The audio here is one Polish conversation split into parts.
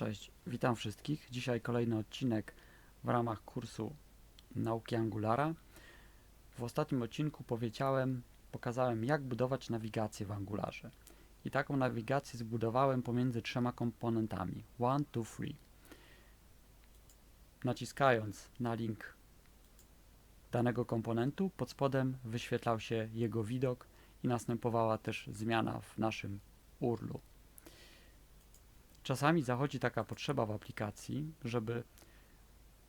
Cześć, witam wszystkich. Dzisiaj kolejny odcinek w ramach kursu nauki Angulara. W ostatnim odcinku powiedziałem, pokazałem jak budować nawigację w Angularze. I taką nawigację zbudowałem pomiędzy trzema komponentami. 1, 2, 3. Naciskając na link danego komponentu, pod spodem wyświetlał się jego widok i następowała też zmiana w naszym URL-u. Czasami zachodzi taka potrzeba w aplikacji, żeby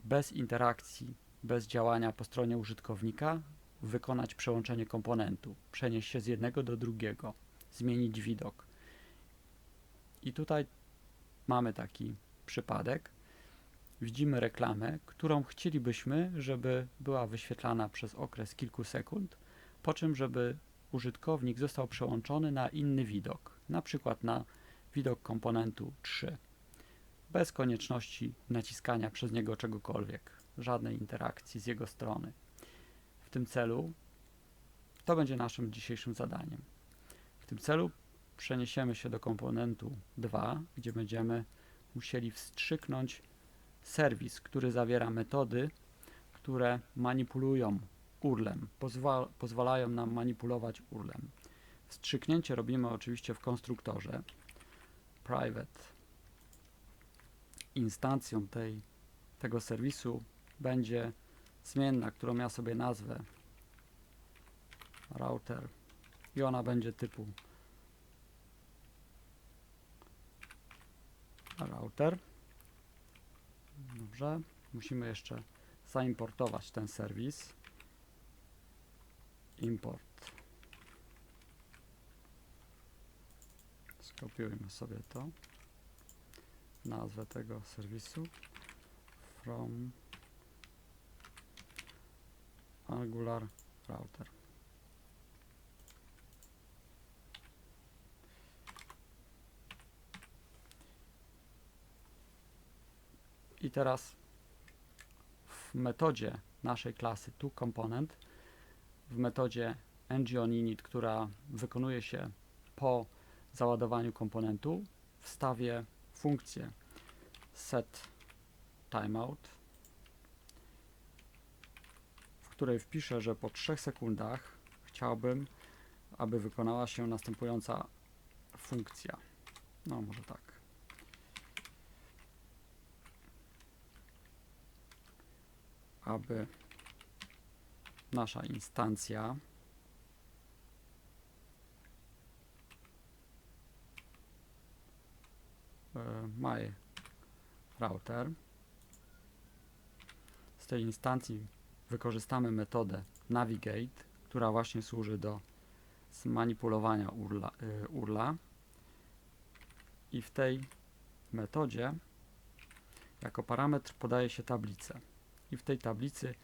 bez interakcji, bez działania po stronie użytkownika wykonać przełączenie komponentu, przenieść się z jednego do drugiego, zmienić widok. I tutaj mamy taki przypadek. Widzimy reklamę, którą chcielibyśmy, żeby była wyświetlana przez okres kilku sekund, po czym żeby użytkownik został przełączony na inny widok, na przykład na widok komponentu 3, bez konieczności naciskania przez niego czegokolwiek, żadnej interakcji z jego strony. W tym celu to będzie naszym dzisiejszym zadaniem. W tym celu przeniesiemy się do komponentu 2, gdzie będziemy musieli wstrzyknąć serwis, który zawiera metody, które manipulują urlem, pozwa pozwalają nam manipulować urlem. Wstrzyknięcie robimy oczywiście w konstruktorze, private instancją tej, tego serwisu będzie zmienna, którą ja sobie nazwę router i ona będzie typu router. Dobrze, musimy jeszcze zaimportować ten serwis. Import. Skopiujmy sobie to. Nazwę tego serwisu. From Angular Router. I teraz w metodzie naszej klasy toComponent, w metodzie ngOnInit, która wykonuje się po załadowaniu komponentu, wstawię funkcję set timeout, w której wpiszę, że po 3 sekundach chciałbym, aby wykonała się następująca funkcja. No, może tak. Aby nasza instancja my router. Z tej instancji wykorzystamy metodę navigate, która właśnie służy do zmanipulowania urla, y, urla. I w tej metodzie jako parametr podaje się tablicę. I w tej tablicy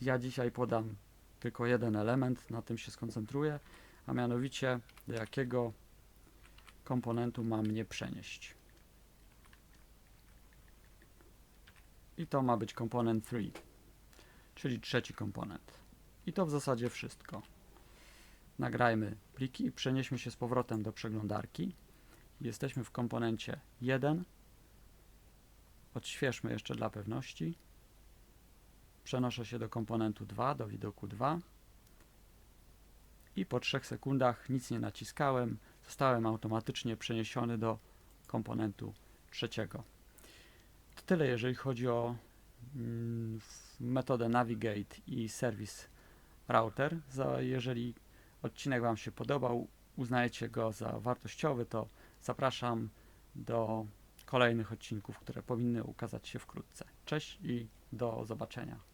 ja dzisiaj podam tylko jeden element, na tym się skoncentruję, a mianowicie do jakiego komponentu mam mnie przenieść. I to ma być komponent 3, czyli trzeci komponent. I to w zasadzie wszystko. Nagrajmy pliki i przenieśmy się z powrotem do przeglądarki. Jesteśmy w komponencie 1. Odświeżmy jeszcze dla pewności. Przenoszę się do komponentu 2, do widoku 2. I po 3 sekundach nic nie naciskałem. Zostałem automatycznie przeniesiony do komponentu trzeciego. To tyle, jeżeli chodzi o mm, metodę Navigate i serwis Router. Za, jeżeli odcinek Wam się podobał, uznajecie go za wartościowy, to zapraszam do kolejnych odcinków, które powinny ukazać się wkrótce. Cześć i do zobaczenia.